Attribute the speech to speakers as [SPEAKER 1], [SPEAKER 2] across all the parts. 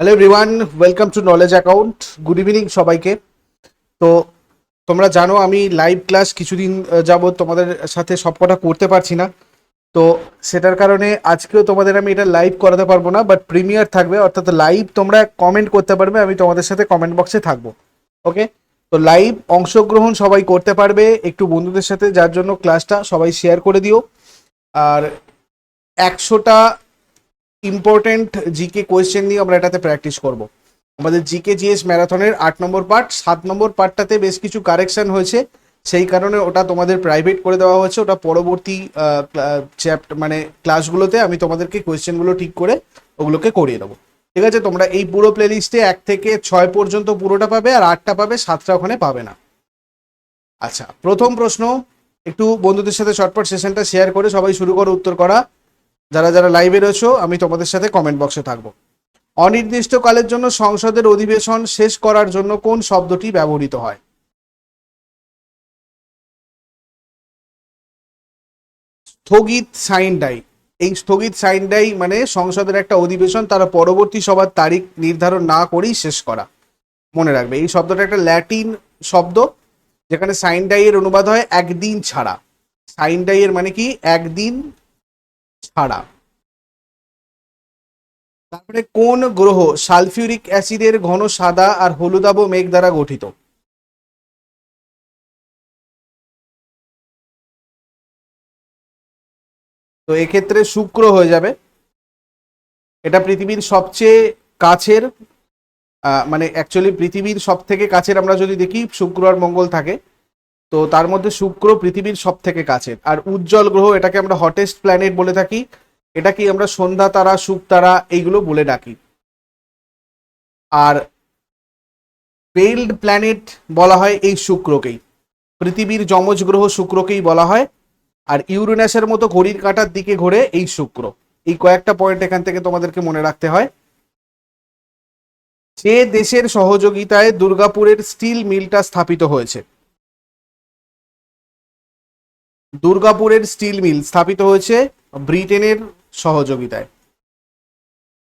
[SPEAKER 1] Hello everyone welcome to knowledge account good evening সবাইকে। তো তোমরা জানো, আমি লাইভ ক্লাস কিছুদিন যাবত তোমাদের সাথে সবকটা করতে পারছি না। তো সেটার কারণে আজকেও তোমাদের আমি এটা লাইভ করাতে পারব না বাট প্রিমিয়ার থাকবে। অর্থাৎ লাইভ তোমরা কমেন্ট করতে পারবে, আমি তোমাদের সাথে কমেন্ট বক্সে থাকব। ওকে তো লাইভ অংশগ্রহণ সবাই করতে পারবে, একটু বন্ধুদের সাথে, যার জন্য ক্লাসটা সবাই শেয়ার করে দিও। আর একশোটা ইম্পর্টেন্ট জিকে কোয়েশ্চেন নিয়ে আমরা এটাতে প্র্যাকটিস করব। আমাদের জিকে জিএস ম্যারাথনের আট নম্বর পার্ট সাত নম্বর পার্টটাতে বেশ কিছু কারেকশন হয়েছে। সেই কারণে ওটা তোমাদের প্রাইভেট করে দেওয়া হয়েছে। ওটা পরবর্তী চ্যাপ্টার মানে ক্লাসগুলোতে আমি তোমাদেরকে কোয়েশ্চেনগুলো ঠিক করে ওগুলোকে করিয়ে দেবো। ঠিক আছে? তোমরা এই পুরো প্লেলিস্টে এক থেকে ছয় পর্যন্ত পুরোটা পাবে আর আটটা পাবে, সাতটা ওখানে পাবে না। আচ্ছা প্রথম প্রশ্ন, একটু বন্ধুদের সাথে শর্টপট সেশনটা শেয়ার করে সবাই শুরু করো উত্তর করা। যারা যারা লাইভে রয়েছো, আমি তোমাদের সাথে কমেন্ট বক্সে থাকব। অনির্দিষ্টকালের জন্য সংসদের অধিবেশন শেষ করার জন্য কোন শব্দটি ব্যবহৃত হয়? স্থগিত সাইন ডাই এই স্থগিত সাইন ডাই মানে সংসদের একটা অধিবেশন, তারা পরবর্তী সভার তারিখ নির্ধারণ না করেই শেষ করা। মনে রাখবে, এই শব্দটা একটা ল্যাটিন শব্দ, যেখানে সাইন ডাই এর অনুবাদ হয় একদিন ছাড়া। সাইন ডাই এর মানে কি? একদিন ছাড়া। তারপরে কোন গ্রহ সালফিউরিক অ্যাসিডের ঘন সাদা আর হলুদাভ মেঘ দ্বারা গঠিত? তো এক্ষেত্রে শুক্র হয়ে যাবে। এটা পৃথিবীর সবচেয়ে কাছের মানে অ্যাকচুয়ালি পৃথিবীর সব থেকে কাছের আমরা যদি দেখি, শুক্র আর মঙ্গল থাকে। তো তার মধ্যে শুক্র পৃথিবীর সব থেকে কাছের আর উজ্জ্বল গ্রহ, এটাকে আমরা হটেস্ট প্ল্যানেট বলে থাকি এটাকে আমরা সন্ধ্যা তারা সুখ তারা এইগুলো বলে ডাকি। আর পেইল্ড প্ল্যানেট বলা হয় এই শুক্রকেই। পৃথিবীর যমজ গ্রহ শুক্রকেই বলা হয়। আর ইউরেনাসের মতো ঘড়ির কাঁটার দিকে ঘোরে এই শুক্র। এই কয়েকটা পয়েন্ট এখান থেকে তোমাদেরকে মনে রাখতে হয়। যে দেশের সহযোগিতায় দুর্গাপুরের স্টিল মিলটা স্থাপিত হয়েছে। দুর্গাপুরের স্টিল মিল স্থাপিত হয়েছে ব্রিটেনের সহযোগিতায়।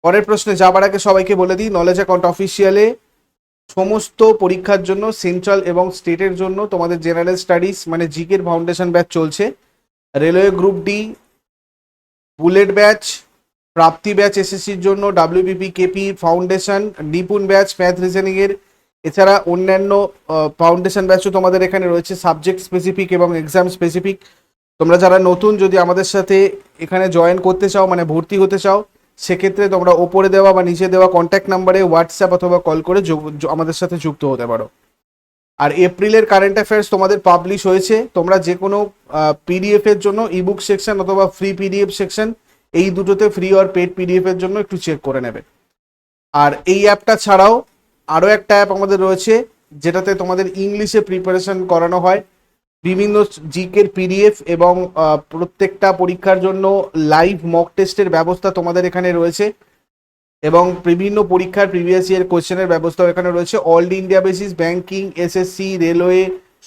[SPEAKER 1] পরের প্রশ্নে যাবার আগে সবাইকে বলে দিই নলেজ অ্যাকাউন্ট অফিসিয়ালে সমস্ত পরীক্ষার জন্য সেন্ট্রাল এবং স্টেটের জন্য তোমাদের জেনারেল স্টাডিজ মানে জিকের ফাউন্ডেশন ব্যাচ চলছে। Railway group D bullet batch Prapti batch এসএসসির জন্য WBP KP foundation Nipun batch math reasoning এর। এছাড়া অন্যান্য ফাউন্ডেশন ব্যাচও তোমাদের এখানে রয়েছে সাবজেক্ট স্পেসিফিক এবং এক্সাম স্পেসিফিক তোমরা যারা নতুন যদি আমাদের সাথে এখানে জয়েন করতে চাও মানে ভর্তি হতে চাও, সেক্ষেত্রে তোমরা ওপরে দেওয়া বা নিচে দেওয়া কন্ট্যাক্ট নাম্বারে হোয়াটসঅ্যাপ অথবা কল করে আমাদের সাথে যুক্ত হতে পারো। আর এপ্রিলের কারেন্ট অ্যাফেয়ার্স তোমাদের পাবলিশ হয়েছে। তোমরা যে কোনো পিডিএফ এর জন্য ইবুক সেকশন অথবা ফ্রি পিডিএফ সেকশন এই দুটোতে ফ্রি আর পেড পিডিএফ এর জন্য একটু চেক করে নেবে। আর এই অ্যাপটা ছাড়াও আরও একটা অ্যাপ আমাদের রয়েছে, যেটাতে তোমাদের ইংলিশে প্রিপারেশন করানো হয়। বিভিন্ন জিকের পিডিএফ এবং প্রত্যেকটা পরীক্ষার জন্য লাইভ মক টেস্টের ব্যবস্থা তোমাদের এখানে রয়েছে। এবং বিভিন্ন পরীক্ষার প্রিভিয়াস ইয়ার কোশ্চেনের ব্যবস্থাও এখানে রয়েছে। All India basis banking SSC railway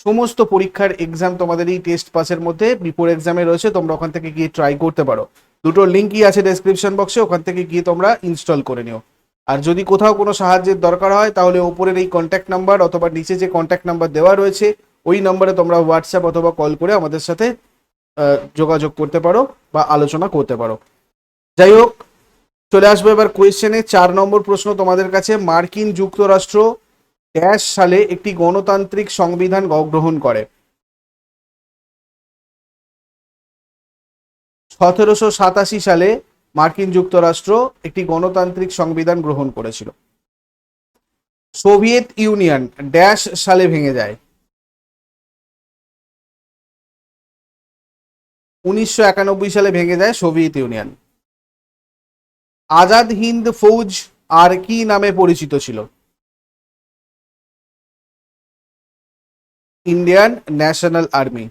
[SPEAKER 1] সমস্ত পরীক্ষার এক্সাম তোমাদের এই টেস্ট পাসের মধ্যে বিফোর এক্সামে রয়েছে। তোমরা ওখান থেকে গিয়ে ট্রাই করতে পারো। দুটো লিঙ্কই আছে ডেসক্রিপশন বক্সে ওখান থেকে গিয়ে তোমরা ইনস্টল করে নিও। আর যদি কোথাও কোনো সাহায্যের দরকার হয়, তাহলে ওপরের এই কন্ট্যাক্ট নাম্বার অথবা নিচে যে কন্ট্যাক্ট নাম্বার দেওয়া রয়েছে ওই নম্বরে তোমরা হোয়াটসঅ্যাপ অথবা কল করে আমাদের সাথে যোগাযোগ করতে পারো বা আলোচনা করতে পারো। যাই হোক, চলে আসব এবার কোয়েশ্চেনে চার নম্বর প্রশ্ন তোমাদের কাছে। মার্কিন যুক্তরাষ্ট্র ড্যাশ সালে একটি গণতান্ত্রিক সংবিধান গ্রহণ করে। সতেরোশো সাতাশি সালে মার্কিন যুক্তরাষ্ট্র একটি গণতান্ত্রিক সংবিধান গ্রহণ করেছিল। সোভিয়েত ইউনিয়ন ড্যাশ সালে ভেঙে যায়। উনিশশো একানব্বই সালে ভেঙে যায় সোভিয়েত ইউনিয়ন। আজাদ হিন্দ ফৌজ আর কি নামে পরিচিত ছিল? Indian National Army.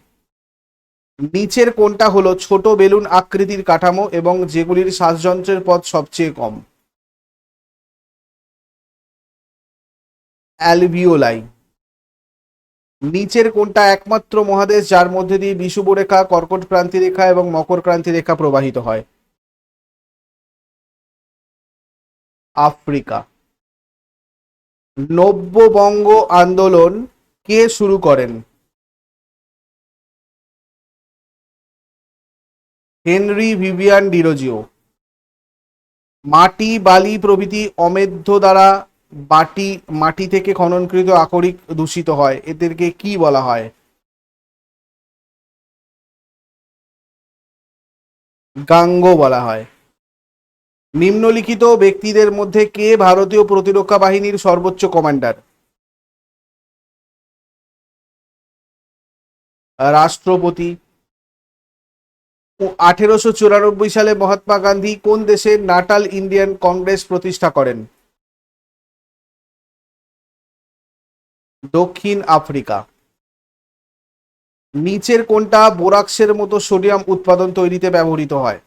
[SPEAKER 1] নিচের কোনটা হলো ছোট বেলুন আকৃতির কাঠামো এবং যেগুলির শ্বাসযন্ত্রের পথ সবচেয়ে কম। অ্যালভিওলাই। নিচের কোনটা একমাত্র মহাদেশ, যার মধ্যে দিয়ে বিষুব রেখা, কর্কট ক্রান্তি রেখা এবং মকর ক্রান্তি রেখা প্রবাহিত হয়। আফ্রিকা। নব্যবঙ্গ আন্দোলন কে শুরু করেন? Henry Vivian Derozio. মাটি, বালি প্রভৃতি অমেধ্য দ্বারা বাটি, মাটি থেকে খননকৃত আকরিক দূষিত হয়। এদেরকে কি বলা হয়? গাঙ্গ বলা হয়। নিম্নলিখিত ব্যক্তিদের মধ্যে কে ভারতীয় প্রতিরক্ষা বাহিনীর সর্বোচ্চ কমান্ডার? রাষ্ট্রপতি। আঠেরোশো চুরানব্বই সালে মহাত্মা গান্ধী কোন দেশের নাটাল ইন্ডিয়ান কংগ্রেস প্রতিষ্ঠা করেন? দক্ষিণ আফ্রিকা। নিচের কোনটা বোরাক্সের মতো সোডিয়াম উৎপাদন তৈরিতে ব্যবহৃত হয়?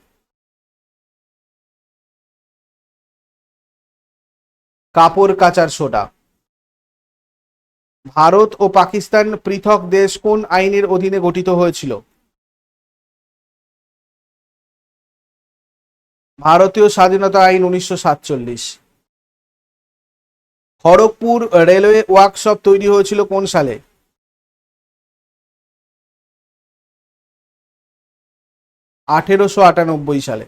[SPEAKER 1] কাপড় কাচার সোডা। ভারত ও পাকিস্তান পৃথক দেশ কোন আইনের অধীনে গঠিত হয়েছিল? ভারতীয় স্বাধীনতা আইন উনিশশো সাতচল্লিশ। খড়গপুর রেলওয়ে ওয়ার্কশপ তৈরি হয়েছিল কোন সালে? আঠেরোশো আটানব্বই সালে।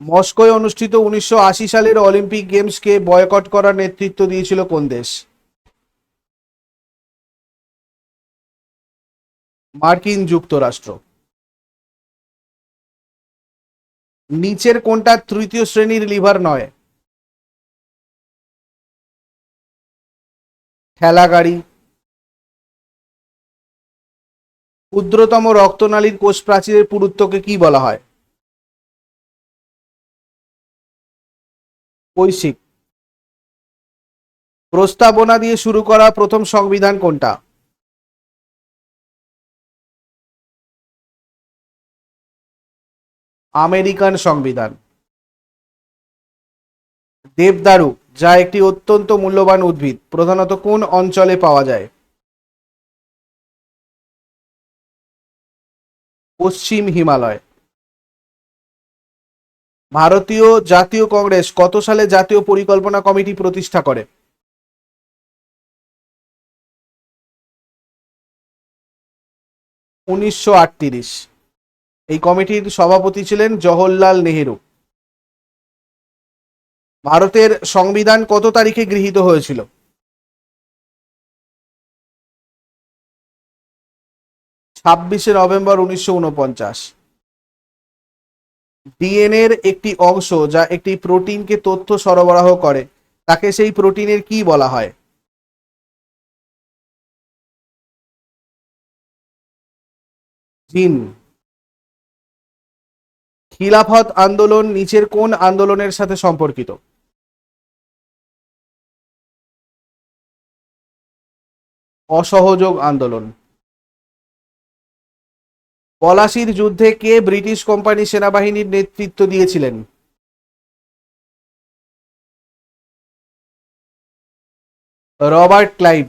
[SPEAKER 1] মস্কোয় অনুষ্ঠিত উনিশশো আশি সালের অলিম্পিক গেমসকে বয়কট করার নেতৃত্ব দিয়েছিল কোন দেশ? মার্কিন যুক্তরাষ্ট্র। নিচের কোনটা তৃতীয় শ্রেণির লিভার নয়? ঠেলা গাড়ি। ক্ষুদ্রতম রক্তনালীর কোষ প্রাচীরের পুরুত্বকে কি বলা হয়? কৈশিক প্রস্তাবনা দিয়ে শুরু করা প্রথম সংবিধান কোনটা? আমেরিকান সংবিধান। দেবদারু। যা একটি অত্যন্ত মূল্যবান উদ্ভিদ। প্রধানত কোন অঞ্চলে পাওয়া যায়? পশ্চিম হিমালয়। ভারতীয় জাতীয় কংগ্রেস কত সালে জাতীয় পরিকল্পনা কমিটি প্রতিষ্ঠা করে? উনিশশো আটত্রিশ। এই কমিটির সভাপতি ছিলেন জওহরলাল নেহেরু। ভারতের সংবিধান কত তারিখে গৃহীত হয়েছিল? ছাব্বিশে নভেম্বর উনিশশো উনপঞ্চাশ। ডিএনএর একটি অংশ যা একটি প্রোটিনকে তথ্য সরবরাহ করে, তাকে সেই প্রোটিনের কি বলা হয়? জিন। খিলাফত আন্দোলন নিচের কোন আন্দোলনের সাথে সম্পর্কিত? অসহযোগ আন্দোলন। পলাশির যুদ্ধে কে ব্রিটিশ কোম্পানি সেনাবাহিনীর নেতৃত্ব দিয়েছিলেন? Robert Clive.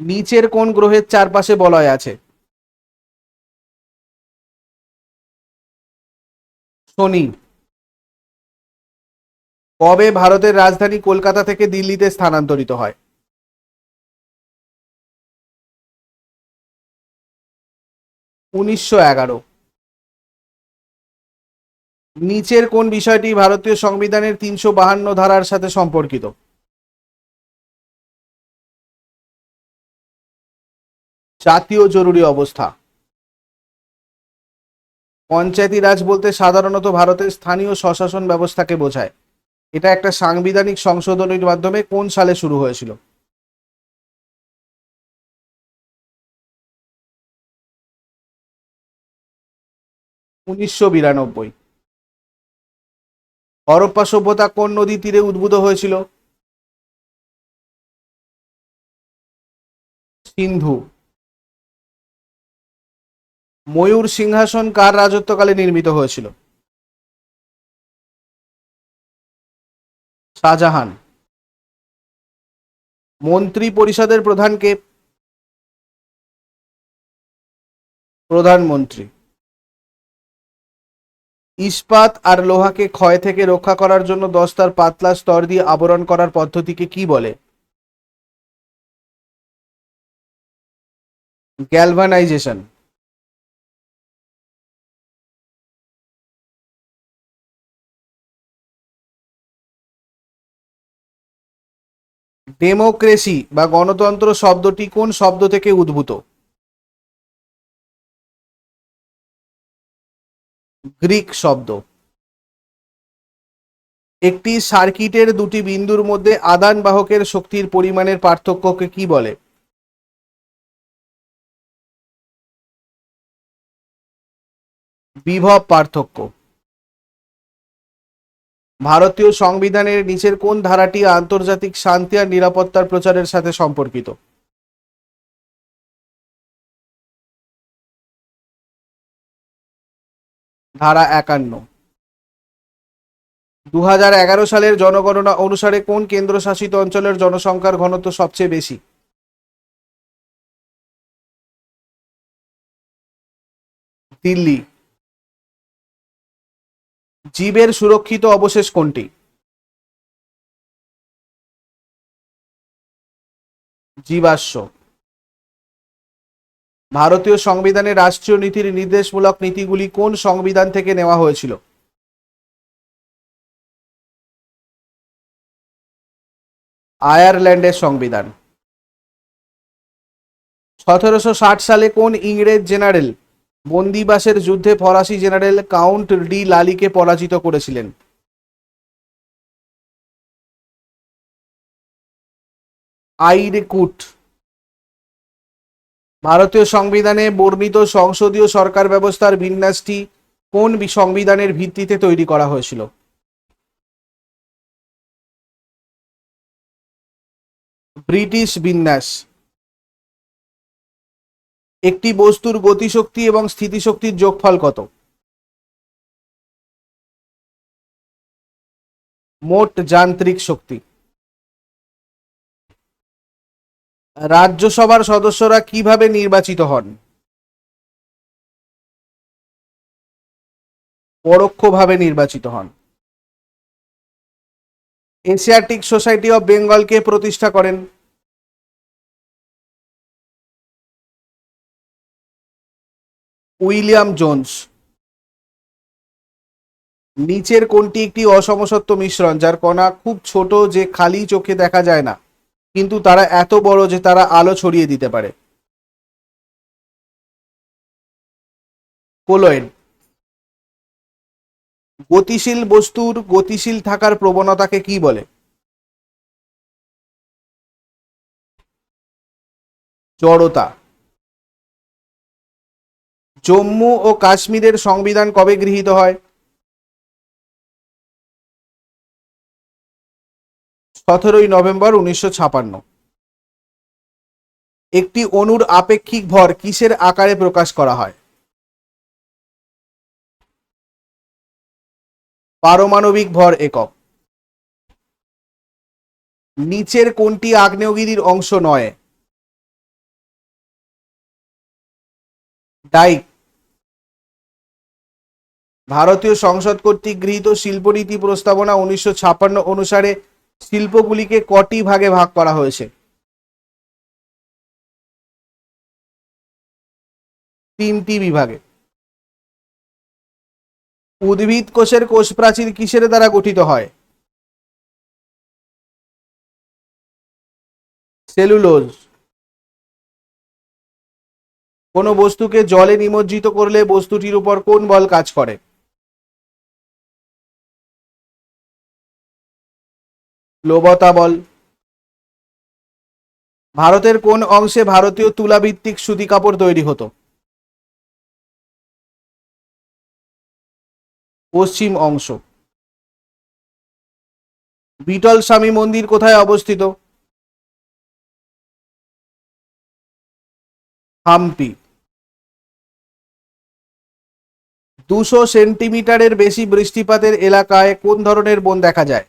[SPEAKER 1] নিচের কোন গ্রহের চারপাশে বলয় আছে? শনি। কবে ভারতের রাজধানী কলকাতা থেকে দিল্লিতে স্থানান্তরিত হয়? উনিশশো এগারো। নিচের কোন বিষয়টি ভারতীয় সংবিধানের তিনশো বাহান্ন ধারার সাথে সম্পর্কিত? জাতীয় জরুরি অবস্থা। পঞ্চায়েতি রাজ বলতে সাধারণত ভারতের স্থানীয় স্বশাসন ব্যবস্থাকে বোঝায়। এটা একটা সাংবিধানিক সংশোধনীর মাধ্যমে কোন সালে শুরু হয়েছিল? উনিশশো বিরানব্বই। হরপ্পা সভ্যতা কোন নদী তীরে উদ্ভূত হয়েছিল? সিন্ধু। ময়ূর সিংহাসন কার রাজত্বকালে নির্মিত হয়েছিল? শাহজাহান। মন্ত্রী পরিষদের প্রধানকে প্রধানমন্ত্রী। ইস্পাত আর লোহাকে ক্ষয় থেকে রক্ষা করার জন্য দস্তার পাতলা স্তর দিয়ে আবরণ করার পদ্ধতিকে কি বলে? গ্যালভানাইজেশন। ডেমোক্রেসি বা গণতন্ত্র শব্দটি কোন শব্দ থেকে উদ্ভূত? গ্রিক শব্দ। একটি সার্কিটের দুটি বিন্দুর মধ্যে আদান বাহকের শক্তির পরিমাণের পার্থক্যকে কি বলে? বিভব পার্থক্য। ভারতীয় সংবিধানের নিচের কোন ধারাটি আন্তর্জাতিক শান্তি আর নিরাপত্তার প্রচারের সাথে সম্পর্কিত? ধারা একান্ন। দু সালের জনগণনা অনুসারে কোন কেন্দ্রশাসিত অঞ্চলের জনসংখ্যার ঘনত্ব সবচেয়ে বেশি? দিল্লি। জীবের সুরক্ষিত অবশেষ কোনটি? জীবাশ্ম। ভারতীয় সংবিধানে রাষ্ট্রীয় নীতির নির্দেশমূলক নীতিগুলি কোন সংবিধান থেকে নেওয়া হয়েছিল? আয়ারল্যান্ডের সংবিধান। সতেরোশো ষাট সালে কোন ইংরেজ জেনারেল বন্দিবাসের যুদ্ধে ফরাসি জেনারেল কাউন্ট ডি লালিকে পরাজিত করেছিলেন। আইরেকুট ভারতীয় সংবিধানে বর্ণিত সংসদীয় সরকার ব্যবস্থার বিন্যাসটি কোন সংবিধানের ভিত্তিতে তৈরি করা হয়েছিল? ব্রিটিশ বিন্যাস। একটি বস্তুর গতিশক্তি এবং স্থিতিশক্তির যোগফল কত? মোট যান্ত্রিক শক্তি। রাজ্যসভার সদস্যরা কীভাবে নির্বাচিত হন? পরোক্ষভাবে নির্বাচিত হন। এশিয়াটিক সোসাইটি অফ বেঙ্গলকে প্রতিষ্ঠা করেন উইলিয়াম জোন্স। নিচের কোনটি একটি অসমসত্ব মিশ্রণ, যার কণা খুব ছোট যে খালি চোখে দেখা যায় না, কিন্তু তারা এত বড় যে তারা আলো ছড়িয়ে দিতে পারে। কোলয়েড। গতিশীল বস্তুর গতিশীল থাকার প্রবণতাকে কি বলে? জড়তা। জম্মু ও কাশ্মীরের সংবিধান কবে গৃহীত হয়? সতেরোই নভেম্বর উনিশশো ছাপান্ন। একটি অণুর আপেক্ষিক ভর কিসের আকারে প্রকাশ করা হয়? পারমাণবিক ভর একক। নিচের কোনটি আগ্নেয়গিরির অংশ নয়? ডাইক। ভারতীয় সংসদ কর্তৃক গৃহীত শিল্পনীতি প্রস্তাবনা উনিশশো ছাপ্পান্ন অনুসারে শিল্পগুলিকে কটি ভাগে ভাগ করা হয়েছে? তিনটি বিভাগে। উদ্ভিদ কোষের কোষ প্রাচীর কিসের দ্বারা গঠিত হয়? সেলুলোজ। কোনো বস্তুকে জলে নিমজ্জিত করলে বস্তুটির উপর কোন বল কাজ করে? লোবতা বল। ভারতের কোন অংশে ভারতীয় তুলাভিত্তিক সুতি কাপড় তৈরি হতো? পশ্চিম অংশ। বিটল স্বামী মন্দির কোথায় অবস্থিত? হাম্পি। দুশো সেন্টিমিটারের বেশি বৃষ্টিপাতের এলাকায় কোন ধরনের বন দেখা যায়?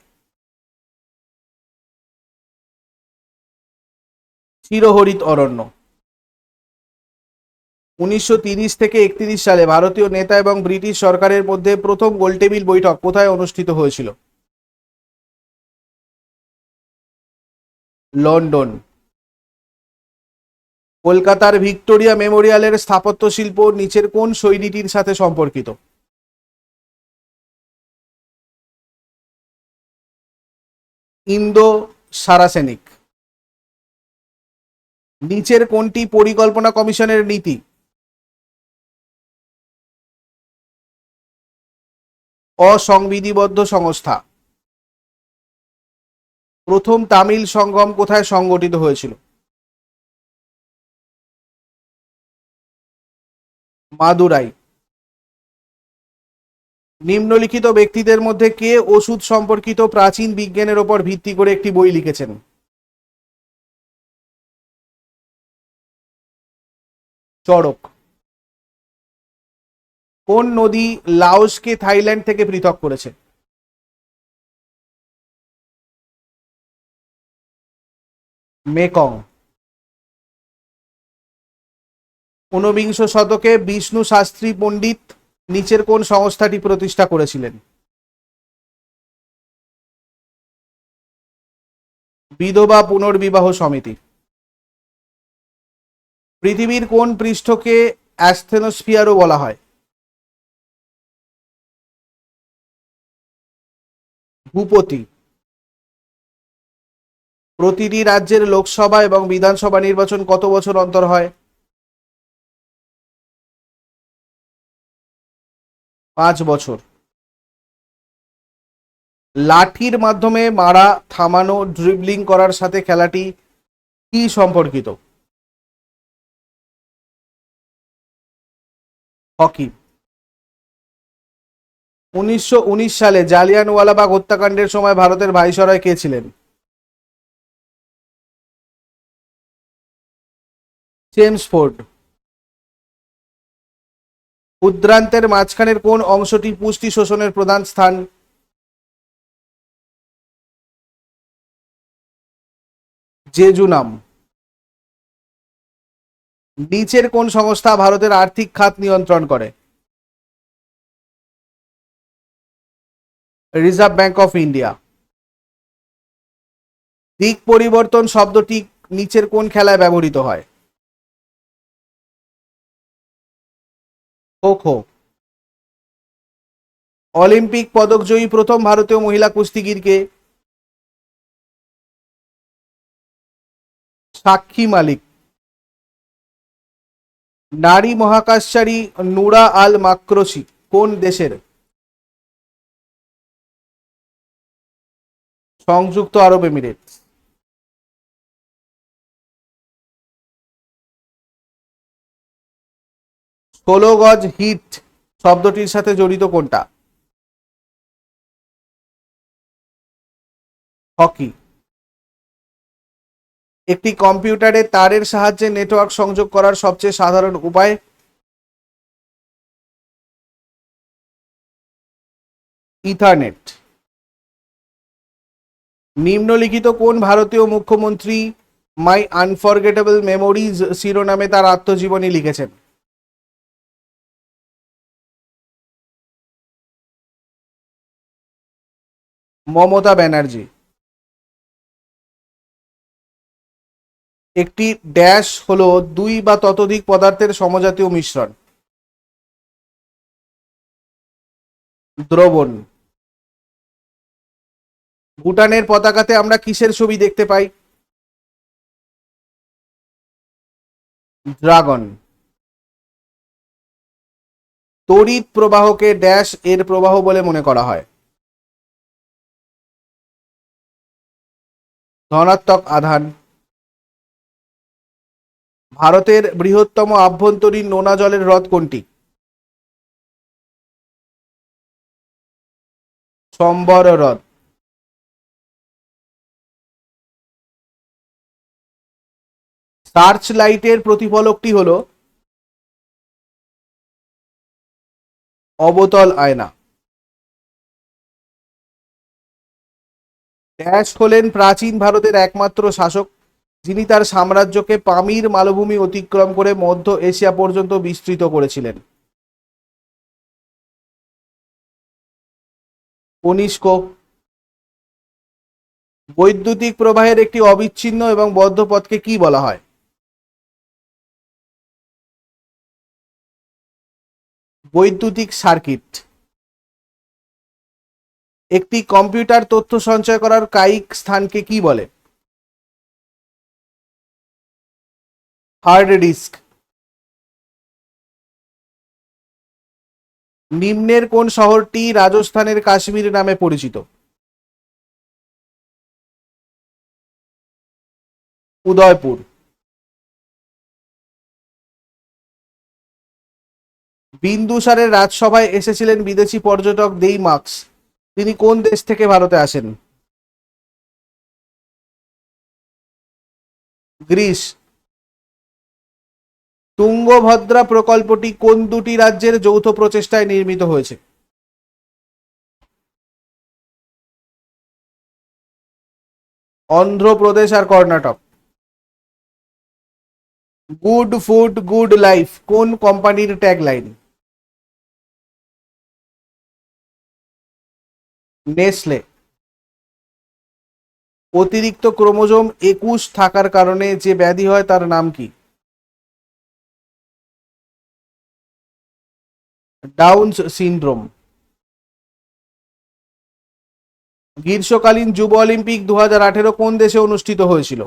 [SPEAKER 1] চিরহরিত অরণ্য। উনিশশো তিরিশ থেকে একত্রিশ সালে ভারতীয় নেতা এবং ব্রিটিশ সরকারের মধ্যে প্রথম গোলটেবিল বৈঠক কোথায় অনুষ্ঠিত হয়েছিল? লন্ডন। কলকাতার ভিক্টোরিয়া মেমোরিয়ালের স্থাপত্য শিল্প নিচের কোন শৈলীটির সাথে সম্পর্কিত? Indo Saracenic. নিচের কোনটি পরিকল্পনা কমিশনের নীতি? অসংবিধিবদ্ধ সংস্থা। প্রথম তামিল সঙ্গম কোথায় সংগঠিত হয়েছিল? মাদুরাই। নিম্নলিখিত ব্যক্তিদের মধ্যে কে ওষুধ সম্পর্কিত প্রাচীন বিজ্ঞানের ওপর ভিত্তি করে একটি বই লিখেছেন? চড়ক। কোন নদী লাওসকে থাইল্যান্ড থেকে পৃথক করেছে? মেকং। ঊনবিংশ শতকে বিষ্ণু শাস্ত্রী পণ্ডিত নিচের কোন সংস্থাটি প্রতিষ্ঠা করেছিলেন? বিধবা পুনর্বিবাহ সমিতি। পৃথিবীর কোন পৃষ্ঠকে অ্যাস্থেনোস্ফিয়ারও বলা হয়? ভূপতি। প্রতিটি রাজ্যের লোকসভা এবং বিধানসভা নির্বাচন কত বছর অন্তর হয়? পাঁচ বছর। লাঠির মাধ্যমে মারা থামানো, ড্রিবলিং করার সাথে খেলাটি কি সম্পর্কিত? হকি। উনিশশো উনিশ সালে জালিয়ানওয়ালাবাগ হত্যাকাণ্ডের সময় ভারতের ভাইসরয় কে ছিলেন? ক্ষুদ্রান্তের মাঝখানের কোন অংশটি পুষ্টি শোষণের প্রধান স্থান? জেজুনাম। নিচের কোন সংস্থা ভারতের আর্থিক খাত নিয়ন্ত্রণ করে? রিজার্ভ ব্যাংক অফ ইন্ডিয়া দিক পরিবর্তন শব্দটি নিচের কোন খেলায় ব্যবহৃত হয়? খো খো অলিম্পিক পদকজয়ী প্রথম ভারতীয় মহিলা কুস্তিগিরকে সাক্ষী মালিক। নারী মহাকাশচারী নুরা আল মাক্রোসি কোন দেশের? সংযুক্ত আরব এমিরেট ষোলো গজ হিট শব্দটির সাথে জড়িত কোনটা? হকি। একটি কম্পিউটারে তারের সাহায্যে নেটওয়ার্ক সংযোগ করার সবচেয়ে সাধারণ উপায়। ইথারনেট। নিম্নলিখিত কোন ভারতীয় মুখ্যমন্ত্রী মাই আনফরগেটেবল মেমোরিজ শিরোনামে তার আত্মজীবনী লিখেছেন? মমতা ব্যানার্জি। একটি ড্যাশ হলো দুই বা ততোধিক পদার্থের সমজাতীয় মিশ্রণ। দ্রবণ। ভুটানের পতাকাতে আমরা কিসের ছবি দেখতে পাই? ড্রাগন। তড়িৎ প্রবাহকে ড্যাশ এর প্রবাহ বলে মনে করা হয়। ধনাত্মক আধান। ভারতের বৃহত্তম আভ্যন্তরীণ নোনা জলের হ্রদ কোনটি? সম্বর হ্রদ। সার্চ লাইটের প্রতিফলকটি হল অবতল আয়না। ড্যাশ হলেন প্রাচীন ভারতের একমাত্র শাসক। যিনি তার সাম্রাজ্যকে পামির মালভূমি অতিক্রম করে মধ্য এশিয়া পর্যন্ত বিস্তৃত করেছিলেন। কনিষ্ক বৈদ্যুতিক প্রবাহের একটি অবিচ্ছিন্ন এবং বদ্ধ পথকে কি বলা হয়? বৈদ্যুতিক সার্কিট। একটি কম্পিউটার তথ্য সঞ্চয় করার কায়িক স্থানকে কি বলে? Hard disk. নিম্নের কোন শহরটি রাজস্থানের কাশ্মীর নামে পরিচিত? উদয়পুর। বিন্দুসারের রাজসভায় এসেছিলেন বিদেশি পর্যটক দেই মার্কস। তিনি কোন দেশ থেকে ভারতে আসেন? গ্রিস। তুঙ্গভদ্রা প্রকল্পটি কোন দুটি রাজ্যের যৌথ প্রচেষ্টায় নির্মিত হয়েছে? অন্ধ্রপ্রদেশ আর Karnataka. Good food, good life, কোন কোম্পানির ট্যাগলাইন? নেসলে। অতিরিক্ত ক্রোমোজোম একুশ থাকার কারণে যে ব্যাধি হয় তার নাম কি? ডাউনস সিনড্রোম গ্রীষ্মকালীন যুব অলিম্পিক দু হাজার আঠেরো কোন দেশে অনুষ্ঠিত হয়েছিল?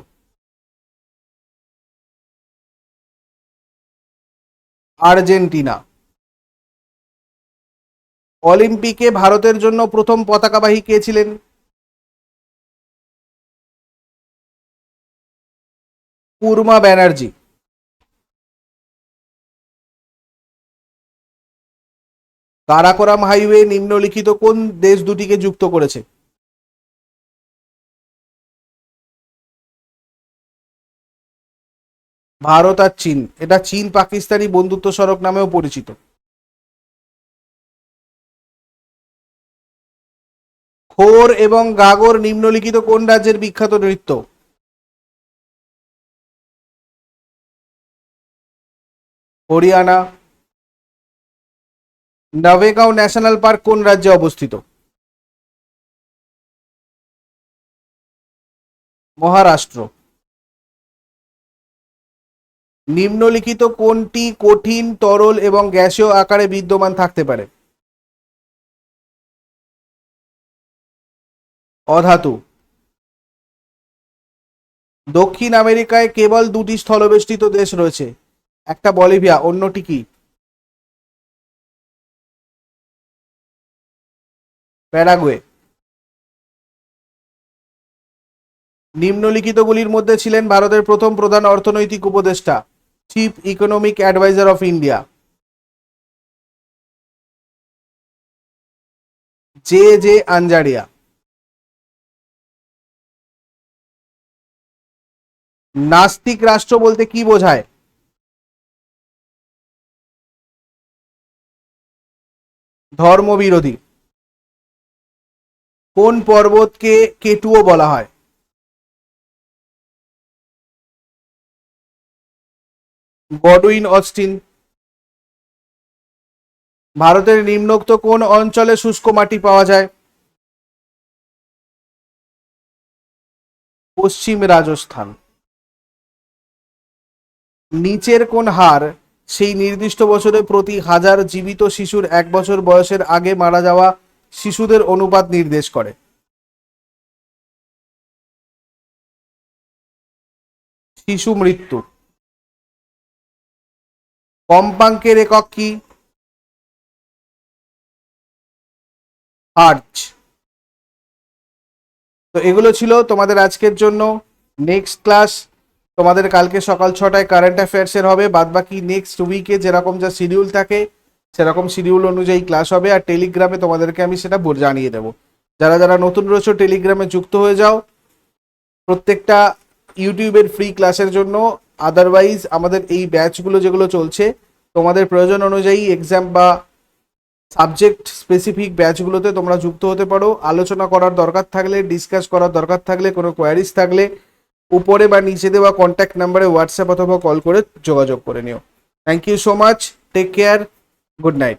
[SPEAKER 1] আর্জেন্টিনা। অলিম্পিকে ভারতের জন্য প্রথম পতাকাবাহী কে ছিলেন? পূর্মা ব্যানার্জি। কারাকোরাম হাইওয়ে নিম্নলিখিত কোন দেশ দুটিকে যুক্ত করেছে? ভারত আর চীন। এটা চীন পাকিস্তানি বন্ধুত্ব সড়ক নামেও পরিচিত। খোর এবং গাগর নিম্নলিখিত কোন রাজ্যের বিখ্যাত নৃত্য? হরিয়ানা নভেগাঁও ন্যাশনাল পার্ক কোন রাজ্যে অবস্থিত মহারাষ্ট্র নিম্নলিখিত কোনটি কঠিন তরল এবং গ্যাসীয় আকারে বিদ্যমান থাকতে পারে? অধাতু। দক্ষিণ আমেরিকায় কেবল দুটি স্থলবেষ্টিত দেশ রয়েছে। একটা বলিভিয়া, অন্যটি কি? প্যারাগুয়ে। নিম্নলিখিতগুলির মধ্যে ছিলেন ভারতের প্রথম প্রধান অর্থনৈতিক উপদেষ্টা chief economic adviser of India J J Anjaria নাস্তিক রাষ্ট্র বলতে কি বোঝায়? ধর্মবিরোধী। কোন পর্বতকে কেটুও বলা হয়? Godwin Austen. ভারতের নিম্নোক্ত কোন অঞ্চলে শুষ্ক মাটি পাওয়া যায়? পশ্চিম রাজস্থান। নিচের কোন হার সেই নির্দিষ্ট বছরে প্রতি হাজার জীবিত শিশুর এক বছর বয়সের আগে মারা যাওয়া শিশুদের অনুপাত নির্দেশ করে। শিশু মৃত্যু। কম্পাঙ্কের একক কি? আর্চ। তো এগুলো ছিল তোমাদের আজকের জন্য। নেক্সট ক্লাস তোমাদের কালকে সকাল ছটায় কারেন্ট অ্যাফেয়ার্সের হবে। বাদবাকি নেক্সট উইকে যেরকম যা শিডিউল থাকে সেরকম শিডিউল অনুযায়ী ক্লাস হবে আর টেলিগ্রামে তোমাদেরকে আমি সেটা জানিয়ে দেবো। যারা যারা নতুন রয়েছে টেলিগ্রামে যুক্ত হয়ে যাও। প্রত্যেকটা ইউটিউবের ফ্রি ক্লাসের জন্য। আদারওয়াইজ আমাদের এই ব্যাচগুলো যেগুলো চলছে, তোমাদের প্রয়োজন অনুযায়ী এক্সাম বা সাবজেক্ট স্পেসিফিক ব্যাচগুলোতে তোমরা যুক্ত হতে পারো। আলোচনা করার দরকার থাকলে ডিসকাস করার দরকার থাকলে, কোনো কোয়ারিজ থাকলে উপরে বা নিচে দেওয়া কন্ট্যাক্ট নাম্বারে হোয়াটসঅ্যাপ অথবা কল করে যোগাযোগ করে নিও। Thank you so much take care good night